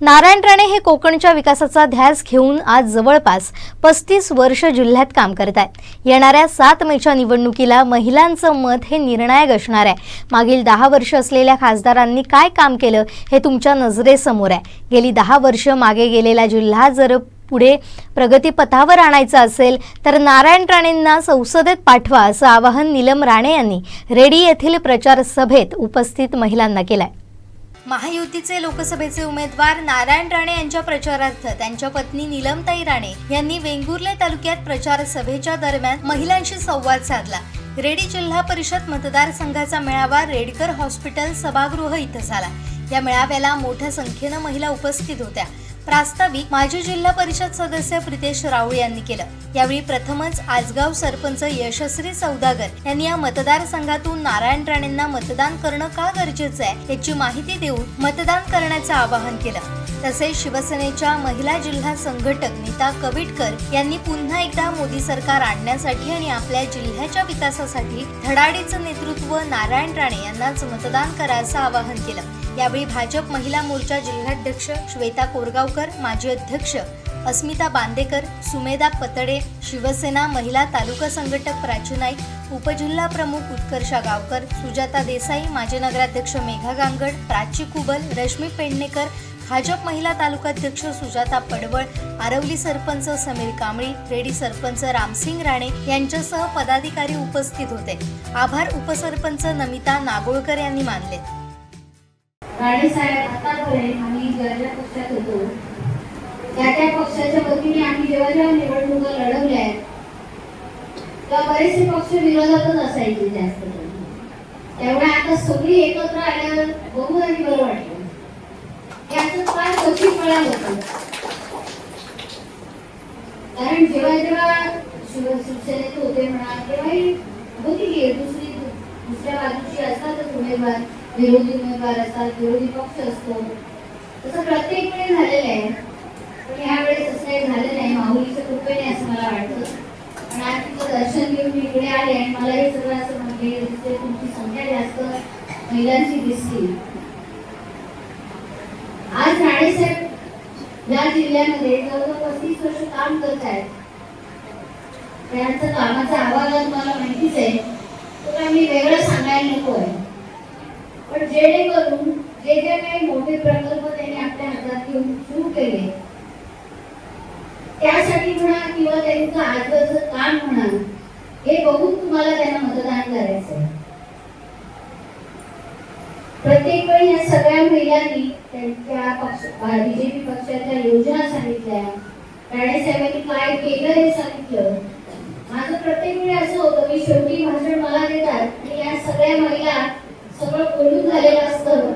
नारायण राणे हे कोकणच्या विकासाचा ध्यास घेऊन आज जवळपास पस्तीस वर्ष जिल्ह्यात काम करत आहेत. येणाऱ्या सात मेच्या निवडणुकीला महिलांचं मत हे निर्णायक असणार आहे. मागील दहा वर्ष असलेल्या खासदारांनी काय काम केलं हे तुमच्या नजरेसमोर आहे. गेली दहा वर्ष मागे गेलेला जिल्हा जर पुढे प्रगतीपथावर आणायचं असेल तर नारायण राणेंना संसदेत पाठवा असं आवाहन नीलम राणे यांनी रेडी येथील प्रचार सभेत उपस्थित महिलांना केलंय. महायुतीचे लोकसभेचे उमेदवार नारायण राणे यांच्या प्रचारार्थ त्यांच्या पत्नी नीलमताई राणे यांनी वेंगुर्ले तालुक्यात प्रचार सभेच्या दरम्यान महिलांशी संवाद साधला. रेडी जिल्हा परिषद मतदारसंघाचा मेळावा रेडकर हॉस्पिटल सभागृह इथं झाला. या मेळाव्याला मोठ्या संख्येनं महिला उपस्थित होत्या. प्रास्ताविक माजी जिल्हा परिषद सदस्य प्रितेश राऊळ यांनी केलं. यावेळी प्रथमच आजगाव सरपंच यशस्वी सौदागर यांनी या मतदारसंघातून नारायण राणेंना मतदान करणं का गरजेचं आहे याची माहिती देऊन मतदान करण्याचं आवाहन केलं. तसेच शिवसेनेच्या महिला जिल्हा संघटक नीता कविटकर यांनी पुन्हा एकदा मोदी सरकार आणण्यासाठी आणि आपल्या जिल्ह्याच्या विकासासाठी धडाडीचं नेतृत्व नारायण राणे यांनाच मतदान करायचं आवाहन केलं. यावेळी भाजप महिला मोर्चा जिल्हाध्यक्ष श्वेता कोरगावकर माजी अध्यक्ष अस्मिता बांदेकर सुमेधा पतडे शिवसेना महिला तालुका संघटक प्राची नाईक उपजिल्हा प्रमुख उत्कर्षा गावकर सुजाता देसाई माजी नगराध्यक्ष मेघा गांगड प्राची कुबल रश्मी पेडणेकर भाजप महिला तालुकाध्यक्ष सुजाता पडवळ आरवली सरपंच समीर कांबळी रेडी सरपंच रामसिंग राणे यांच्यासह पदाधिकारी उपस्थित होते. आभार उपसरपंच नमिता नागोळकर यांनी मानले. राणे साहेब आतापर्यंत आम्ही ज्या ज्या पक्षात होतो त्या त्या पक्षाच्या वतीने आम्ही जेव्हा जेव्हा निवडणुका लढवल्या आहेत तेव्हा बरेचसे पक्ष विरोधातच असायचे जास्त त्यामुळे आता सगळी एकत्र आल्यावर बघून आणि बरं वाटलं त्याचं फार कठीण फळा होतं कारण जेव्हा जेव्हा शिवसेनेत होते म्हणा तेव्हाही होती दुसरी दुसऱ्या बाजूची असतातच उमेदवार. विरोधी उमेदवार असतात विरोधी पक्ष असतो. तसं प्रत्येक वेळी झालेलं आहे. पण ह्या वेळेस असं काही झालं नाही माऊलीच्या कृपेने असं मला वाटतं. आणि आज तिचं दर्शन घेऊन मी इकडे आले आणि मला हे सगळं असं म्हणले तिथे तुमची संख्या जास्त महिलांची दिसली. आज राणेसाहेब या जिल्ह्यामध्ये जवळजवळ पस्तीस वर्ष काम करत आहेत. त्यांचं कामाचा आवाज मला माहितीच आहे. तो काय मी वेगळं सांगायला नको आहे. पण जेणेकरून जे जे काही मोठे प्रकल्प त्यांनी आपल्या हातात घेऊन सुरू केले त्यासाठी म्हणा किंवा त्यांचं आजचं काम म्हणा हे बघून तुम्हाला त्यांना मतदान करायचं आहे. प्रत्येक वेळी या सगळ्या महिलांनी त्यांच्या पक्ष बीजेपी पक्षाच्या योजना सांगितल्या राणेसाहेबांनी काय केलं हे सांगितलं. माझं प्रत्येक वेळी असं होतं की शेवटी भाषण मला देतात आणि या सगळ्या महिला सगळं बोलून झालेलं असतं.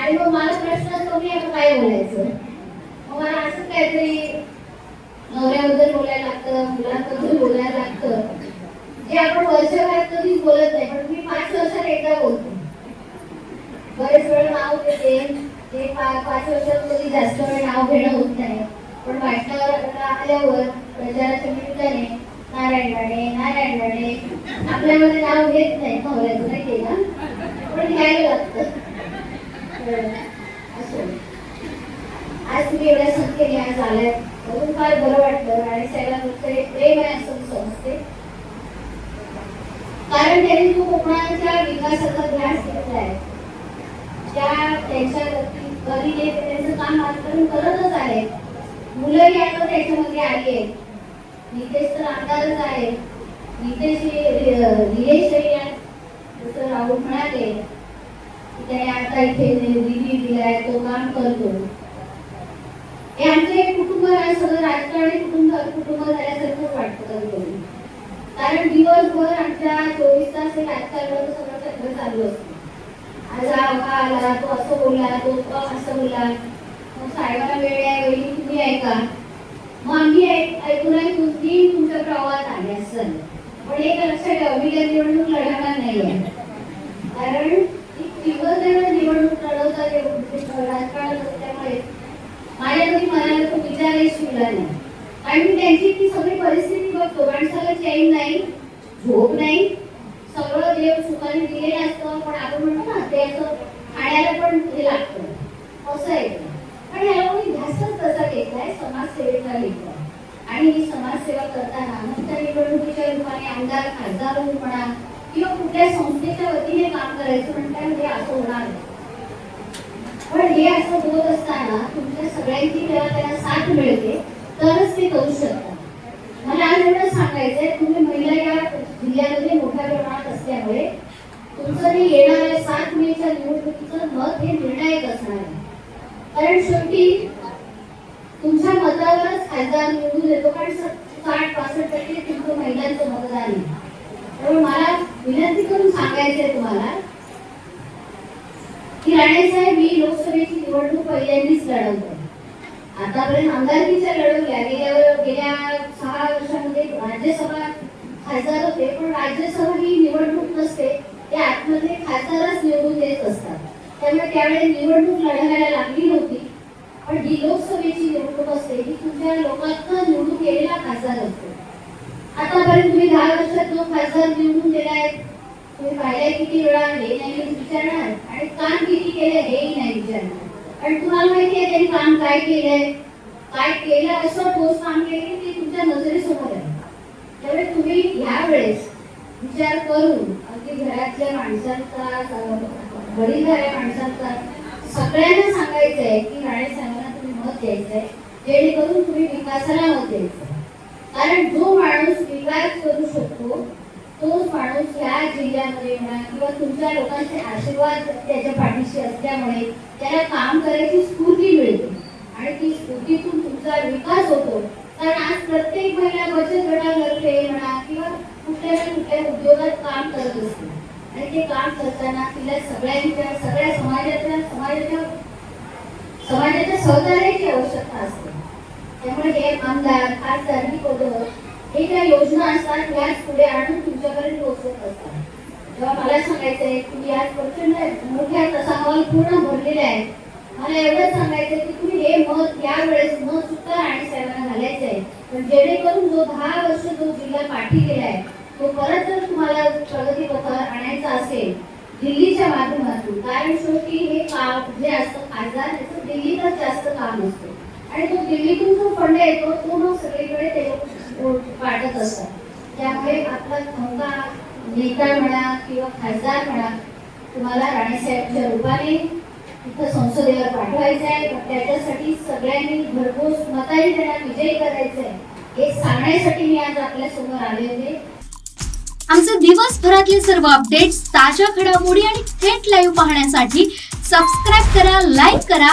आणि मग मला प्रश्न असतो की आता काय बोलायचं? मग मला असं काहीतरी नवऱ्याबद्दल बोलायला लागतं मुलांबद्दल बोलायला लागतं. जे आपण वर्षभरात कधीच बोलत नाही पण मी पाच वर्षात एकदा बोलतो. बरेच वेळ नाव घेते. ते पाच वर्षात कधी जास्त वेळ नाव घेणं होत नाही. पण भाषणावर आल्यावर प्रचाराच्या निमित्ताने नारायण राणे नारायण राणे आपल्यामध्ये नाव घेत नाही. नवऱ्याचं नाही आहे पण घ्यायला लागतं. आज मी एवढ्या संख्येने आज आल्यात फार बरं वाटलं. आणि प्रेम आहे असं मी समजते. कारण त्यांनी जो कोकणाच्या विकासाचा ध्यास घेतला आहे त्या त्यांच्या गती- त्यांचं काम आजपर्यंत करतच आहे. मुलंही आता त्याच्यामध्ये आली आहेत. नितेश तर आमदारच आहे. नितेश हे- निलेश तर राहुल म्हणाले त्याने आता इथे निधी दिलाय तो काम करतो. हे आमचं एक कुटुंब सगळं राजकारणी कुटुंब कुटुंब झाल्यासारखं वाटतं कधी कारण दिवसभर आमच्या चोवीस तास हे राजकारणाचं सगळं चक्र चालू असतं. आज हा आला तो असं बोलला तो असं बोलला. मग साहेबांना वेळ आहे वेळी तुम्ही ऐका मग आम्ही ऐकून ऐकून ती तुमच्या प्रवाहात आले असं. पण एक लक्षात ठेवा मी काही निवडणूक लढवणार नाहीये. कारण ती शिवसेना निवडणूक लढवतात एवढं राजकारण असल्यामुळे माझ्या कधी मनाला तो विचारही शिवला नाही. आणि त्यांची ती सगळी परिस्थिती बघतो माणसाला चैन नाही झोप नाही सगळं देव सुखाने दिलेलं असतं पण आपण म्हणतो ना ते असं खाण्याला पण हे लागतं. असं आहे. ते. पण या लोकांनी ध्यासच तसा घेतलाय समाजसेवेचा घेतलाय आणि ही समाजसेवा करताना मग त्या निवडणुकीच्या रूपाने आमदार खासदार होऊन म्हणा किंवा कुठल्या संस्थेच्या वतीने काम करायचं म्हणतात हे असं होणार नाही. पण हे असं होत असताना तुमच्या सगळ्यांची जेव्हा त्यांना साथ मिळते तरच ते करू शकतात मला आज एवढं सांगायचंय तुम्ही महिला या जिल्ह्यामध्ये मोठ्या प्रमाणात असल्यामुळे तुमचं हे येणाऱ्या सात मेच्या निवडणुकीचं मत हे निर्णायक असणार आहे. कारण शेवटी तुमच्या मतावरच खासदार निवडून येतो कारण साठ पासष्ट टक्के तुमचं महिलांचं मतदान आहे. त्यामुळे मला विनंती करून सांगायचंय तुम्हाला की राणेसाहेब ही लोकसभेची निवडणूक पहिल्यांदाच लढवतो. आतापर्यंत आमदारकीच्या लढवल्या. गेल्या गेल्या सहा वर्षामध्ये राज्यसभा खासदार होते पण राज्यसभा ही निवडणूक नसते ते आतमध्ये खासदारच निवडून देत असतात. त्यामुळे त्यावेळी निवडणूक लढवायला लागली नव्हती पण जी लोकसभेची निवडणूक असते ही तुमच्या लोकांना निवडून केलेला खासदार असतो. आतापर्यंत तुम्ही दहा वर्षात जो खासदार निवडून दिलाय तुम्ही पाहिलाय किती वेळा हे नाही विचारणार आणि काम किती केलंय हेही नाही विचारणार. आणि तुम्हाला माहिती आहे त्यांनी काम काय केलंय काय केलं असं ठोस काम केलं की ते तुमच्या नजरेसमोर आहे. त्यामुळे तुम्ही यावेळेस विचार करून अगदी घरातल्या माणसांचा स- वडीलधाऱ्या माणसांचा सगळ्यांना सांगायचं आहे की राणे साहेबांना तुम्ही मत द्यायचंय जेणेकरून तुम्ही विकासाला मत द्यायचं कारण जो माणूस विकास करू शकतो तोच माणूस या जिल्ह्यामध्ये म्हणा किंवा तुमच्या लोकांचे आशीर्वाद त्याच्या पाठीशी असल्यामुळे त्याला काम करायची स्फूर्ती मिळते. आणि ती स्फूर्तीतून तुमचा विकास होतो. कारण आज प्रत्येक महिला बचत गटातर्फे म्हणा किंवा कुठल्या ना कुठल्या उद्योगात काम करत असते. आणि ते काम करताना तिला सगळ्यांच्या सगळ्या समाजाच्या समाजाच्या समाजाच्या सहकार्याची आवश्यकता असते. त्यामुळे हे आमदार खासदार ही पदं हे ज्या योजना असतात त्याच पुढे आणून तुमच्यापर्यंत पोहोचत असतात. जेव्हा मला सांगायचंय तुम्ही आज प्रचंड मोठ्या तसा हॉल पूर्ण भरलेला आहे मला एवढंच सांगायचं की तुम्ही हे मत यावेळेस न चुकता आणि साहेबांना घालायचं आहे. पण जेणेकरून जो दहा वर्ष जो जिल्हा पाठी गेलाय तो परत जर तुम्हाला प्रगती पथावर आणायचा असेल दिल्लीच्या माध्यमातून कारण शेवटी हे काम जे असतं खासदार त्याचं दिल्लीतच जास्त काम असतं. आणि तो दिल्लीतून जो फंड येतो तो मग सगळीकडे ते लोक असतात. त्यामुळे आपला खंका नेता म्हणा किंवा खासदार म्हणा तुम्हाला राणेसाहेबच्या रूपाने तिथं संसदेवर पाठवायचं आहे. पण त्याच्यासाठी सगळ्यांनी भरघोस मताने त्यांना विजयी करायचं आहे. हे सांगण्यासाठी मी आज आपल्यासमोर आले होते आमचे दिवसभरातले सर्व अपडेट्स ताज्या घडामोडी आणि थेट लाईव्ह पाहण्यासाठी सबस्क्राईब करा लाईक करा